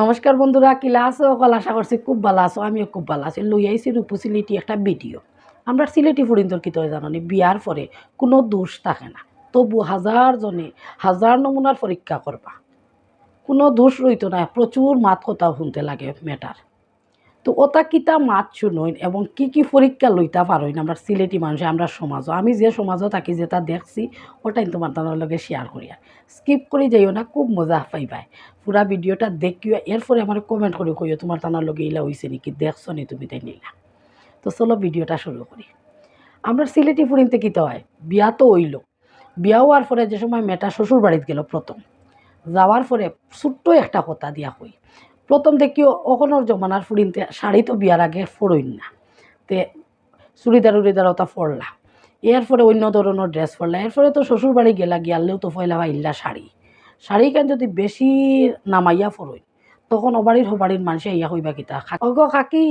নমস্কার বন্ধুরা, কিলা আছো? অকল আশা করছি খুব ভালো আছো, আমিও খুব ভালো আছি। লই আইছি রূপু সিলেটি একটা ভিডিও। আমরা সিলেটি ফুরিন্দর কি তয় জানো বিয়ার পরে কোনো দোষ থাকে না। তবু হাজার জনে হাজার নমুনার পরীক্ষা করবা। কোনো দোষ রইতো না, প্রচুর মাত কথা শুনতে লাগে মেটার তো ওটা কিতা মাত শুনইন এবং কি কি পরীক্ষা লইতা পারইন আমরা সিলেটি মানুষ, আমরা সমাজও। আমি যে সমাজও থাকি, যেটা দেখছি, ওটাই তোমার তাদের লগে শেয়ার করি আর স্কিপ করে যাইও না, খুব মজা পাইবাই। পুরা ভিডিওটা দেখিও, এরপরে আমার কমেন্ট করে কইও তোমার তানার লগে ইলা হয়েছে নাকি, দেখছ নি তুমি তাই নিলা। তো চলো ভিডিওটা শুরু করি। আমরা সিলেটি ফুরিনতে কীতে হয়, বিয়া তো হইল। বিয়া হওয়ার পরে যে সময় মেয়েটা শ্বশুর বাড়িতে গেল প্রথম। যাওয়ার পরে ছোট্ট একটা কথা দিয়া কই প্রথম দেখিও অখনোর জমানার ফুরিনতে শাড়ি তো বিয়ার আগে ফড়ইন না। তে চুড়িদার উড়িদার ওটা ফড়লা। এরপরে অন্য ধরনের ড্রেস পরলা এরপরে তো শ্বশুর বাড়ি গেলা গিয়ালেও তো ফয়লা ইল্লা শাড়ি। শাড়ি কেন যদি বেশি নামাইয়া ফরই তখন অবাড়ির হবাড়ির মানুষে ইয়া হইবা কিতা? অগ কাকি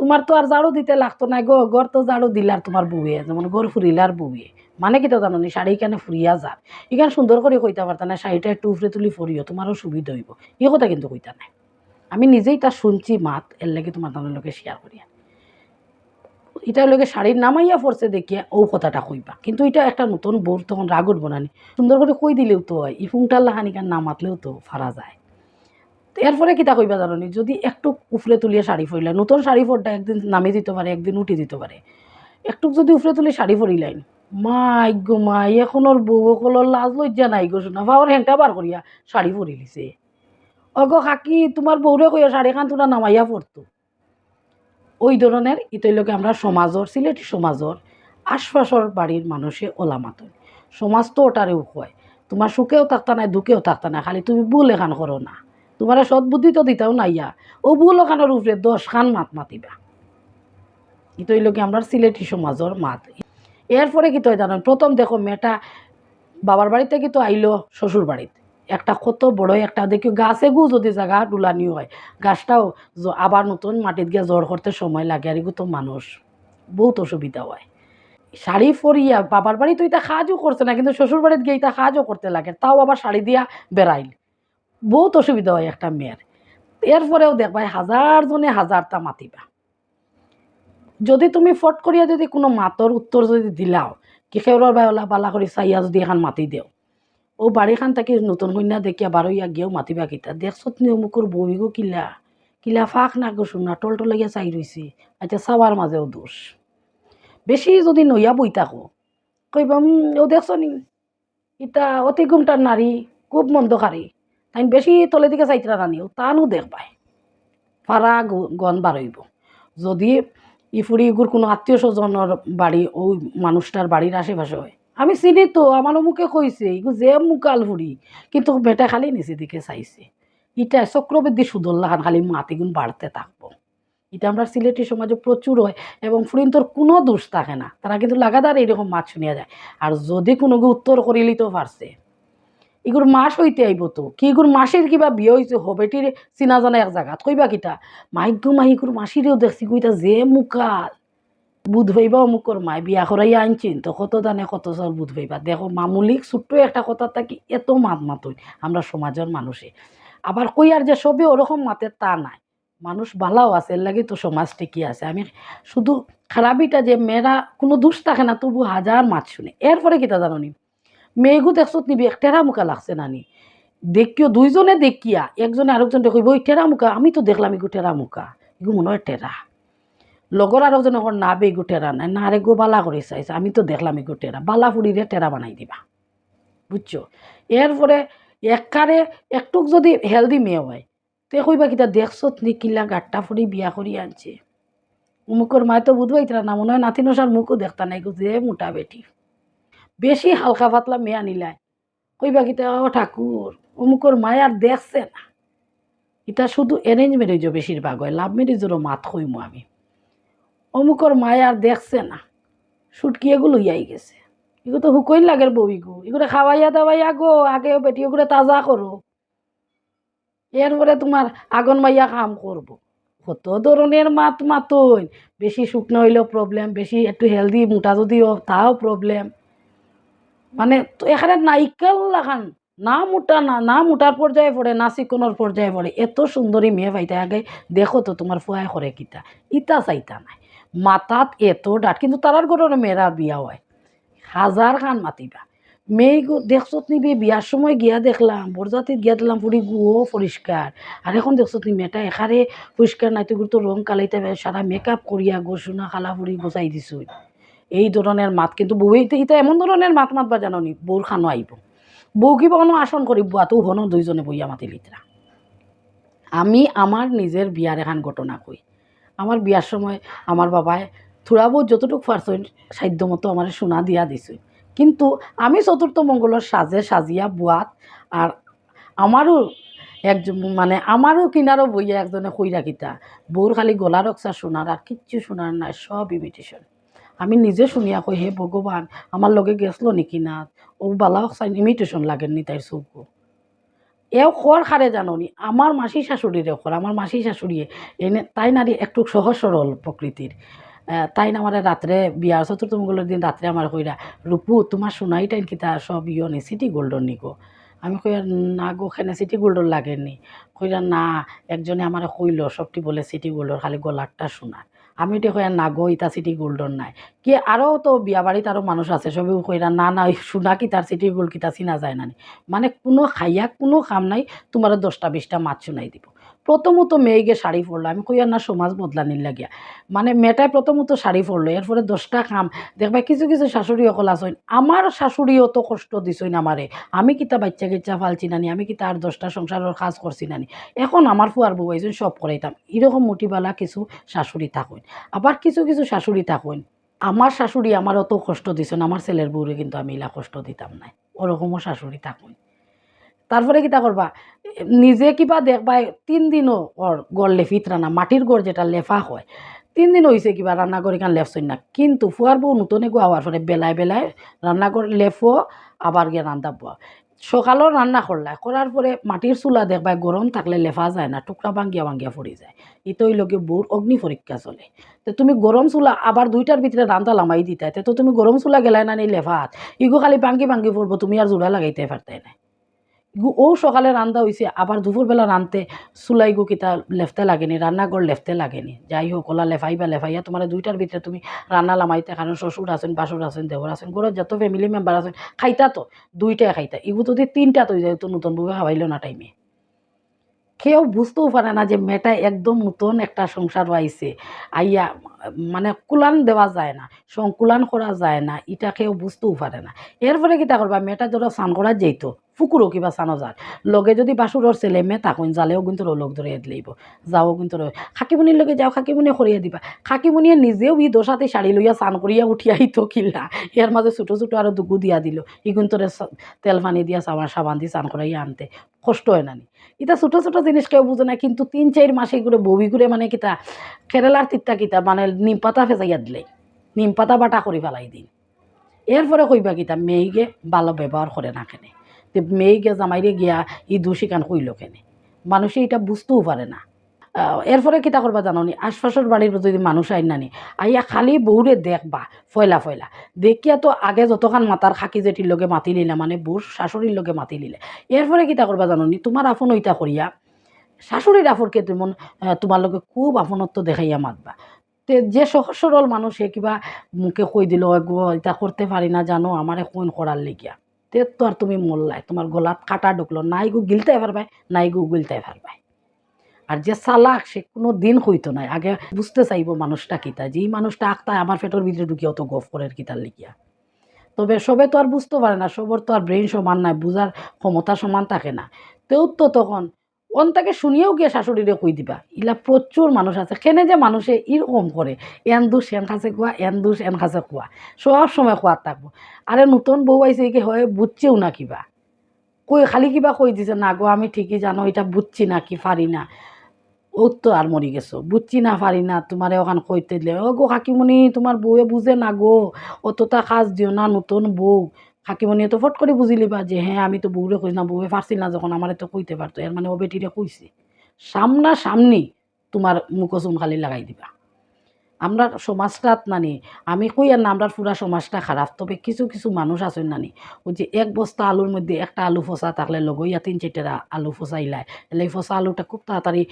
তোমার তো আর ঝাড়ু দিতে লাগতো না গো। গড় তো ঝাড়ু দিলার তোমার বউয়ে যেমন গড় ফুরিলার বউয়ে মানে কিতা জানো নি শাড়ি কেন ফুরিয়া যার এখানে সুন্দর করে কইতা পারতা না শাড়িটা একটু উফরে তুলি ফরিও, তোমারও সুবিধা হইব। এই কথা কিন্তু কইতা নাই। আমি নিজেই তা শুনছি, মাত, এর লাগে তোমার তাদের লোকে শেয়ার করিয়া। এটা লোকে শাড়ির নামাইয়া পড়ছে দেখিয়া ও কথাটা কইবা। কিন্তু এটা একটা নতুন বউর তখন রাগ উঠবো না নি। সুন্দর করে কই দিলেও তো হয় ইফুংটার লাহানিকার নামাতলেও তো ফারা যায়। এরপরে কিতা কইবা জানো যদি একটু উফরে তুলিয়া শাড়ি ফরিলা নতুন শাড়ি ফোরটা একদিন নামে দিতে পারে, একদিন উঠে দিতে পারে। একটু যদি উফরে তুলি শাড়ি ফরিলাইন মাই গো মাই, এখন ওর বউ লাজ লজ্জা নাই গো শোনা বাবার হ্যাংটা বার করিয়া শাড়ি ফরি লিছে অগো কাকি তোমার বউরে কইয়া শাড়ি খান তোরা নামাইয়া পড়তো। ওই ধরনের ইতৈলকে আমরা সমাজর, সিলেটি সমাজর, আশপাশর বাড়ির মানুষে ওলামাতন সমাজ তো ওটারেও হয় তোমার সুখেও থাকতা নাই, দুঃখেও থাকতা না খালি তুমি ভুল এখান করো না। তোমার সদ্বুদ্ধি তো দিতাও না ইয়া, ও ভুল ওখানের উপরে দশ খান মাত মাতিবা। ইতৈলকে আমরা সিলেটি সমাজর মাত। এরপরে কি তয় জানেন প্রথম দেখো মেয়েটা বাবার বাড়িতে কি তো আইলো শ্বশুর বাড়িতে একটা কত বড় একটা দেখি গাছে গু যদি জায়গা ডুলানি হয়। গাছটাও আবার নতুন মাটিত গিয়ে জ্বর করতে সময় লাগে আর এগুলো তো মানুষ। বহুত অসুবিধা হয়। শাড়ি ফরিয়া বাবার বাড়ি তো এটা সাহায্য করছে না, কিন্তু শ্বশুর বাড়িতে গিয়ে এটা সাহায্য করতে লাগে। তাও আবার শাড়ি দিয়া বেড়াইল। বহুত অসুবিধা হয় একটা মেয়ের। এরপরেও দেখবাই হাজার জনে হাজারটা মাতিবা। যদি তুমি ফট করিয়া যদি কোনো মাতর উত্তর যদি দিলাও কি সেউৰৰ বায়লা বালা কৰি চাইয়া যদি এখন মাতি দেও। ও বাড়িখান থাকি নতুন কন্যা দেখিয়া বারোইয়া গিয়েও মাতিবা কিতা দেখছত নি অমুকৰ বহিগো কিলা কিলা ফাঁক না গো শুনা টল টলাইয়া চাই রইছি আচ্ছা চাৱাৰ মাজেও দোষ। বেশি যদি নইয়া বই থাকো কইবা "উম, ও দেখছ নি? ইটা অতি গুমটার নারী খুব মন্দকারী তাই বেশি তলে দিকে চাইতরা রানিও তানও দেখ পায়। ফারা গন বারইব যদি ইফুরি ইগুর কোনো আত্মীয় স্বজনের বাড়ি ওই মানুষটার বাড়ির আশেপাশে হয় আমি চিনি তো আমার মুখে কইছে যে মুকাল ফুরি কিন্তু বেটা খালি নিচে দিকে চাইছে। ইটা চক্রবৃদ্ধি সুদল্লাহান খালি মাতি গুণ বাড়তে থাকব। এটা আমরা সিলেটি সমাজে প্রচুর হয়, এবং ফুরিন্তর কোনো দোষ থাকে না। তারা কিন্তু লাগাতার এইরকম মাছ শুনিয়া যায়। আর যদি কোনো গু উত্তর তো পারছে ইগুর মাস হইতে আইব তো। কি ইগুর মাসের কিবা বিয়ে হয়েছে হবেটির চিনা জানা এক জায়গাত কইবা কিতা মাইগ্য মাহিকুর মাসিরেও দেখছি কইতা যে মুকাল বুধ হইবা অমুকর মাই বিয়া করাইয়া আনছেন তো কত দানে কত চল বুধ হইবা দেখো মামুলিক ছোট্ট একটা কথা থাকি এত মাত মাতই, আমরা সমাজের মানুষে। আবার কই আর যে সবে ওরকম মাতে তা নাই। মানুষ ভালাও আছে এর লাগে তো সমাজ ঠিকই আছে। আমি শুধু খারাপিটা যে মেয়েরা কোনো দোষ থাকে না, তবু হাজার মাত শুনে। এরপরে কিতা জাননি? মেয়েগু দেখছত নিবি, এক টেরা মুখা লাগছে নানি। দেখিও দুইজনে দেখিয়া, একজনে আরেকজন দেখিব ওই টেরা মুখা আমি তো দেখলাম এগু টেরা মুখা এগু মনে হয় টেরা লগর আরেকজন এখন না বে এগু টেরা নাই না আরেকগু বালা করে চাইছে, আমি তো দেখলাম এই টেরা বালা ফুড়িরে টেরা বানাই দিবা বুঝছ এরপরে একারে একটুক যদি হেলদি মেয়ে হয়, তে কইবা কিতা দেখছত নি কিলা গাট্টা ফুড়ি বিয়া করি আনছে। অমুকর মায় তো বুধবাই না মনে হয় নাতি নসার মুখও দেখতা নাই গো যে মোটা বেটি। বেশি হালকা পাতলা মেয়ে আনিলাই কইবা কিতা ও ঠাকুর অমুকর মায় আর দেখছে না। এটা শুধু অ্যারেঞ্জ ম্যারেজও বেশিরভাগ হয় লাভ ম্যারেজেরও মাত কইমু আমি। অমুকর মায় আর দেখছে না। সুটকি এগুলো ইয়াই গেছে। এগুলো তো হুকইন লাগের বউইগু এগুলো খাওয়াইয়া দাওয়াইয়া গো, আগে বেটি ওগুলো তাজা করো। এরপরে তোমার আগন মাইয়া কাম করব। কত ধরনের মাত মাতইন। বেশি শুকনো হইলেও প্রবলেম বেশি একটু হেলদি মোটা যদি তাও প্রবলেম মানে এখানে নাইকেল লাগান, না মোটা, না না মোটার পর্যায়ে পড়ে, না চিকনের পর্যায়ে পড়ে। এত সুন্দরী মেয়ে পাইতে আগে দেখো তো তোমার ফুয়াই করে কিতা। ইতা চাইতা নাই। মাতাত এত ডাট কিন্তু তারার ঘরের মেয়েরা বিয়া হয়। হাজার খান মাতিবা। মেয়ে দেখছত নিবি বিয়ার সময় গিয়া দেখলাম বরজাতির গিয়া দিলাম পুরি গুও পরিষ্কার আর এখন দেখছত নি মেয়েটা এখারে পরিষ্কার নাই তুই তো রং কালাইতে সারা মেকআপ করিয়া গোসুনা খালা ফুরি গোছাই দিছো। এই ধরনের মাত, কিন্তু বউ ইতা এমন ধরনের মাত মাতবা জানো নি বউর খানো আইব বউ কিবা কোনো আসন করি বুয়াতো হনো দুইজনে বইয়া মাতি লিতরা আমি আমার নিজের বিয়ার এখান ঘটনা কই আমার বিয়ার সময় আমার বাবায় থোড়া বহুত যতটুকু পারছেন সাধ্য মতো আমার সোনা দিয়া দিছে। কিন্তু আমি চতুর্থ মঙ্গলের সাজে সাজিয়া বুয়াত আর আমারও একজন মানে আমারও কিনারও বইয়া একজনে কইরা কিতা বউর খালি গলা রক্সা শোনার আর কিচ্ছু শোনার নাই সব ইমিটেশন আমি নিজে শুনিয়া কই হে ভগবান আমার লগে গেছলো নাকি না ও বালা ইমিটেশন লাগেননি তাইর চৌকো এও খর খারে জাননি। আমার মাসি শাশুড়িরে খর আমার মাসি শাশুড়িয়ে। এনে তাই নারী একটু সহজ সরল প্রকৃতির তাই না আমার রাত্রে বিয়ার চতুর্থ মঙ্গলের দিন রাত্রে আমার কইরা রূপু তোমার সোনাই টাইন কিতা সব ইয় নি সিটি গোল্ডন নিকো আমি কই না গো খেনে সিটি গোল্ডর লাগেনি কইরা না, একজনে আমার কইল সবটি বলে সিটি গোল্ডর খালি গলারটা সোনার আমি এটা কইয়া না গো ইতা সিটি গোল্ডন নাই। কি আরও তো বিয়া বাড়িতে আরও মানুষ আছে, সবেও কইরা না না সোনা কি তার সিটি গোল্ড কিতা চিনা যায় না মানে কোনো খাইয়া কোনো কাম নাই তোমার দশটা, বিশটা মাছ শুনাই দিব। প্রথমত মেয়েকে শাড়ি পরলো। আমি কইয়া না, সমাজ বদলানির লাগিয়া। মানে মেয়েটাই প্রথমত শাড়ি পরলো। এরপরে দশটা কাম দেখবা কিছু কিছু শাশুড়ি অকল আসইন আমার শাশুড়িও তো কষ্ট দিছইন আমারে। আমি কিতা বাচ্চা গেচ্চা ফালছি নানি? আমি কিতা আর দশটা সংসারের কাজ করছি নানি? এখন আমার ফুয়ার বউ আইসুন সব করাইতাম। এরকম মোটিবালা কিছু শাশুড়ি থাকুন। আবার কিছু কিছু শাশুড়ি থাকুন। আমার শাশুড়ি আমার অত কষ্ট দিছেন। আমার ছেলের বউরে কিন্তু আমি ইলা কষ্ট দিতাম নাই। ওরকমও শাশুড়ি থাকুন। তারপরে কিতা করবা? নিজে কিবা দেখবা, তিন দিনও ওর গড় লেফিত রান্না মাটির গড় যেটা লেফা হয়, তিন দিন হয়েছে কিবা রান্নাঘর এখান লেফছই না কিন্তু ফুয়ার বউ নতুন এগো হওয়ার পরে বেলায় বেলায় রান্নাঘর লেফো আবার গিয়ে রান্ধা পোয়া সকালেও রান্না করলা করার পরে মাটির চুলা দেখবা গরম থাকলে লেফা যায় না টুকরা ভাঙ্গিয়া ভাঙ্গিয়া পড়ে যায়। ইতই লগে বউর অগ্নি পরীক্ষা চলে। তো তুমি গরম চুলা আবার দুইটার ভিতরে রান্না লামাই দিতা তো তুমি গরম চুলা গেলাই না নি লেফাত ইগো খালি ভাঙ্গি ভাঙ্গি পড়ব তুমি আর জোড়া লাগাইতে পারতাই না ও সকালে রান্দা হয়েছে আবার দুপুরবেলা রানতে চুলাই গু কিতা লেফতে লাগেনি রান্নাঘর লেফতে লাগেনি। যাই হোক ওলা লেফাইবা লেফাইয়া তোমার দুইটার ভিতরে তুমি রান্না লামাইতে কারণ শ্বশুর আছেন বাসুর আছেন দেওর আছেন ঘরের যত ফ্যামিলি মেম্বার আছেন, খাইতা তো, দুইটাই খাইতা। ইগু যদি তিনটা তো যায়, তো নতুন বউ খাওয়াইলো না টাইমে কেউ বুঝতেও পারে না যে মেয়েটা একদম নতুন একটা সংসার আইছে আইয়া মানে কুলান দেওয়া যায় না, সংকুলান করা যায় না, এটা কেউ বুঝতেও পারে না। এরপরে কিতা করবা? মেয়েটা ধরো স্নান করা যেত ফুকুরও কিবা স্নানো যার। লগে যদি বাসুরর ছেলে মেয়ে তখন জালেও কিন্তু লোক ধরে দিলেইব যাও কিন্তু খাকিমণির লগে যাও খাকিমণি করিয়া দিবা। খাকিমণিয়ে নিজেও ই দোষাতে শাড়ি লইয়া স্নান করিয়া উঠিয়াই তো কিলা এর মাঝে ছোটো ছোটো আরও দুগু দিয়া দিল। ই কিন্তু তেল পানি দিয়া সাবান সাবান দিয়ে স্নান করাইয়া আনতে। কষ্ট হয় না নি? এটা ছোটো ছোটো জিনিস কেউ বুঝে না, কিন্তু তিন, চার মাসে এগুলো ববি করে মানে কিতা কেরালার তিত্তা কিতা মানে নিম পাতা ফেঁচাইয়া দিলে। নিম পাতা বাটা করে ফেলাই দিন এরপরে কইবা কিতা, মেয়েকে ভালো ব্যবহার করে না কেনে। মেয়েকে জামাইরে গিয়া ই দোষী কান কইল কেনে। মানুষে এটা বুঝতেও পারে না। এরপরে কিতা করবা জাননি? আশপাশের বাড়ির যদি মানুষ আইন নানি, আইয়া খালি বউরে দেখবা, ফয়লা ফয়লা। দেখিয়া তো আগে যতখান মাতার খাকি জেঠির লগে মাতি নিলে মানে বউর শাশুড়ির লগে মাতি নিলে। এরপরে কিতা করবা জাননি? তোমার আপন ওইটা করিয়া শাশুড়ির আফরকে তেমন তোমার লগে খুব আপনত্ব দেখাইয়া মাতবা। তে যে সহজ সরল মানুষ সে কিবা মুখে কই দিল এটা করতে পারি না, জানো, আমারে কোন করার লেগিয়া? তে তো আর তুমি মোল্লাই তোমার গলাত কাটা ঢুকলো। নাই গু গিলতে পারবাই নাই গু গিলতে পারবাই আর যে চালাক সে কোনো দিন হইতো নাই। আগে বুঝতে চাইব মানুষটা কিতা যে এই মানুষটা আঁকতায় আমার পেটের ভিতরে ঢুকিয়ে অত গফ করে কিতার লিখিয়া। তবে সবে তো আর বুঝতে পারে না, সবর তো আর ব্রেন সমান নাই, বুঝার ক্ষমতা সমান থাকে না। তেও তো তখন অন্তাকে শুনিয়েও গিয়ে শাশুড়িরে কই দিবা? ইলা প্রচুর মানুষ আছে কেনে যে মানুষে এরকম করে। এন দুষ, এন কাছে খোয়া, এন দুষ, এন কাছে খোয়া। সব সময় খোয়ার থাকব। আরে নতুন বউ আইছে কি হয়, বুঝছেও না কিবা। কই, খালি কিবা কই দিছে? না গো, আমি ঠিকই জানো, এটা বুঝছি না কি, পারি না। ও তো আর মরি গেছো। বুঝছি না পারি না তোমারে ওখান কইতে দিলে ও গো কাকিমণি তোমার বউয়ে বুঝে না গো, অতটা কাজ দিও না নতুন বউ কাকিমণি তো ফট করে বুঝি লিবা যে হ্যাঁ আমি তো বউরে কই না বউয়ে পারছি না যখন আমারে তো কইতে পারতো এর মানে ও বেটিরে কইছে সামনা সামনি তোমার মুখো চুন খালি লাগাই দিবা। আমরা সমাজটা নানি, আমি কই আর না আমরা পুরা সমাজটা খারাপ, তবে কিছু কিছু মানুষ আছেন নানি, ওই যে এক বস্তা আলুর মধ্যে একটা আলু ফসা থাকলে লগইয়া তিন চারটা আলু ফসাইলায় এই ফসা আলুটা খুব তাড়াতাড়ি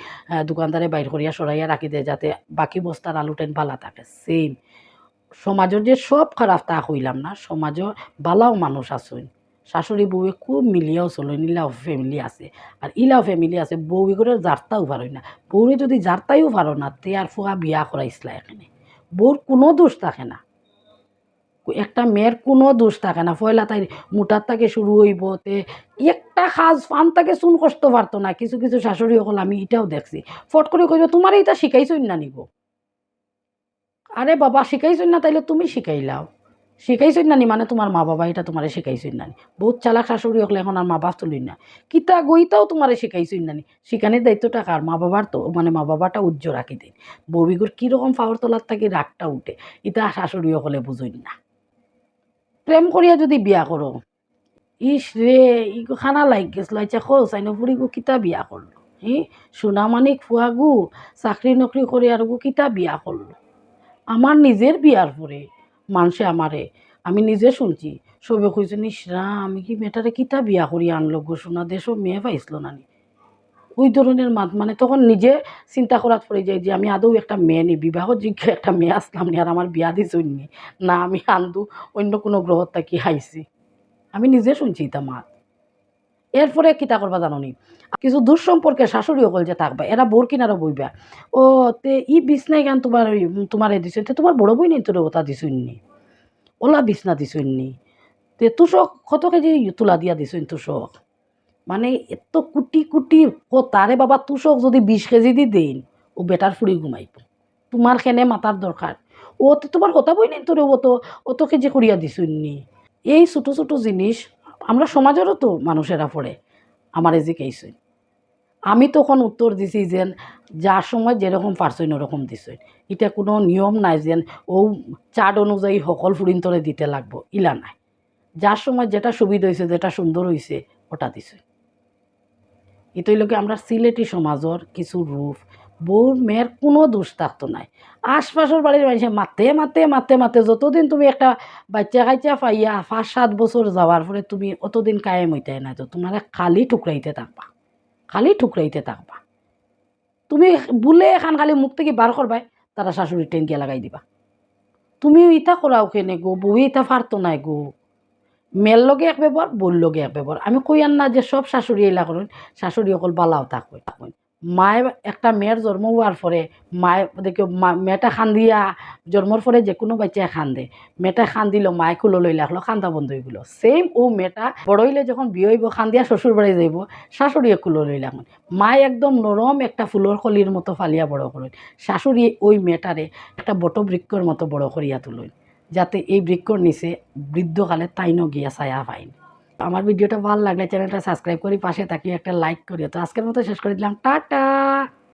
দোকানদারে বাইর করিয়া সরাইয়া রাখি দেয় যাতে বাকি বস্তার আলুটেন ভালা থাকে সেম সমাজের যে সব খারাপ তা হইলাম না সমাজও বালাও মানুষ আছেন। শাশুড়ি বউয়ে খুব মিলিয়াও চলো ইলাও ফ্যামিলি আছে। আর ইলাও ফ্যামিলি আছে বউ করে জারতাও পারই না। বউরে যদি জারতাইও পারো না, তে আর ফুয়া বিয়া করাইছিলা এখানে বউর কোনো দোষ থাকে না। একটা মেয়ের কোনো দোষ থাকে না। পয়লা তাই মোটার থেকে শুরু হইব, তে একটা সাজ ফান তাকে চুন কষ্ট পারতো না। কিছু কিছু শাশুড়ি হল আমি এটাও দেখছি। ফট করে কইব তোমার এটা শিখাইছই না নিব? আরে বাবা শিখাইছই না, তাইলে তুমি শিখাইলাও শিখাইছই না নি মানে তোমার মা বাবা এটা তোমারে শিখাইছই না নি বহুত চালাক শাশুড়ি হলে এখন আর মা বাপ তুলই না। কিতা গইতাও তোমারে শিখাইছই না নি দায়িত্বটা কার? মা বাবার তো মানে মা বাবাটা উজ্জ্ব রাখি দিন। ববিগুর কীরকম পাওয়ার তোলার থাকি রাগটা উঠে। ইতা শাশুড়ি হলে বুঝই না। প্রেম করিয়া যদি বিয়া করো। ইস রে ই খানা লাগ গেছিল আচ্ছা খোঁজ ফুরি গো কিতা বিয়া করল? হি? সোনামানিক ফুয়া গু চাকরি নকরি করে আর গু কিতা বিয়া করল? আমার নিজের বিয়ার পরে মানুষে আমারে। আমি নিজে শুনছি, সবে কইছে নিশ্রা আমি কি মেয়েটারে কিতা বিয়া করি আনলো গো সোনা দেশও মেয়ে পাইছিল না নি? ওই ধরনের মাত মানে তখন নিজে চিন্তা করার পড়ে যায় যে, আমি আদৌ একটা মেয়ে নি, বিবাহ যোগ্য একটা মেয়ে আসলাম নি, আর আমার বিয়া দিছই নি। না, আমি আন্দু, অন্য কোনো গ্রহ থাকি হাইছি আমি নিজে শুনছি তা মাত এরপরে কিতা করবা জানো নি? কিছু দুঃসম্পর্কে শাশুড়ি অকল যে থাকবা, এরা বোর কিনারও বইবা। ও, তে ই বিছনাই গান তোমার তোমার দিছুন তে তোমার বড় বই নেই, তোর ওটা দিছুন নি। ওলা বিছনা দিছুন নি। তে তুষক, কত কেজি তুলা দিয়া দিছুন তুষক? মানে এত কুটি কুটি তারে বাবা তুষক যদি বিশ কেজি দি দেন ও বেটার ফুড়ি ঘুমাইব। তোমার খেনে মাতার দরকার। ও তো তোমার কথা বই নেই তোর ও তো, অত কেজি করিয়া দিছুন নি। এই ছোটো ছোটো জিনিস আমরা সমাজেরও তো মানুষেরা পড়ে, আমার এজিকেইছুন আমি তখন উত্তর দিছি যেন যার সময় যেরকম পারছইন ওরকম দিছইন এটা কোনো নিয়ম নাই যেন ও চার্ট অনুযায়ী সকল ফুরিন্তরে দিতে লাগবো, ইলা নাই। যার সময় যেটা সুবিধা হয়েছে যেটা সুন্দর হয়েছে ওটা দিছই এটাই লোকে আমরা সিলেটি সমাজর কিছু রূপ বউর মেয়ের কোনো দোষ থাকতো নাই। আশপাশের বাড়ির মানুষে মাতে মাতে মাতে মাতে যতদিন তুমি একটা বাচ্চা কাচ্চা পাইয়া পাঁচ, সাত বছর যাওয়ার পরে তুমি অতদিন কায়েম হইতে না তো, তোমার খালি ঠুকরাইতে থাকবা। খালি ঠুকরাইতে থাকবা। তুমি বুলে এখান খালি মুখ থেকে বার করবাই তারা শাশুড়ি টেঙ্কিয়া লাগাই দিবা। তুমি ইটা করাও কেনে গো, বউ ইটা পারতো নাই গো। মেল লগে এক ব্যবহার, বউর লগে এক ব্যবহার। আমি কই আর না যে সব শাশুড়ি এলা করুন, শাশুড়ি অকল বালাও থাকুন মায়ে একটা মেয়ের জন্ম হওয়ার পরে মায়ে দেখো মা- মেয়েটা খান্দিয়া জন্মর পরে যে কোনো বাচ্চা খান্দে মেয়েটা খান্দিল মায়ে কুলো লই লাগল খান্দা বন্ধ হয়ে গেলো। সেম ও মেয়েটা বড় হইলে যখন বিয়ে হইব খান্দিয়া শ্বশুর বাড়ি যাইব, শাশুড়িয়ে কুলো লই লাগন। মায়ে একদম নরম একটা ফুলের কলির মতো ফালিয়া বড় করেন শাশুড়ি ওই মেয়েটারে একটা বট বৃক্ষর মতো বড় করিয়া তুলেন যাতে এই বৃক্ষর নিচে বৃদ্ধকালে তাইনও গিয়া ছায়া পাইন আমার ভিডিওটা ভালো লাগলে চ্যানেলটা সাবস্ক্রাইব করি পাশে তাকিয়ে একটা লাইক করি তো আজকের মতো শেষ করে দিলাম। টাটা!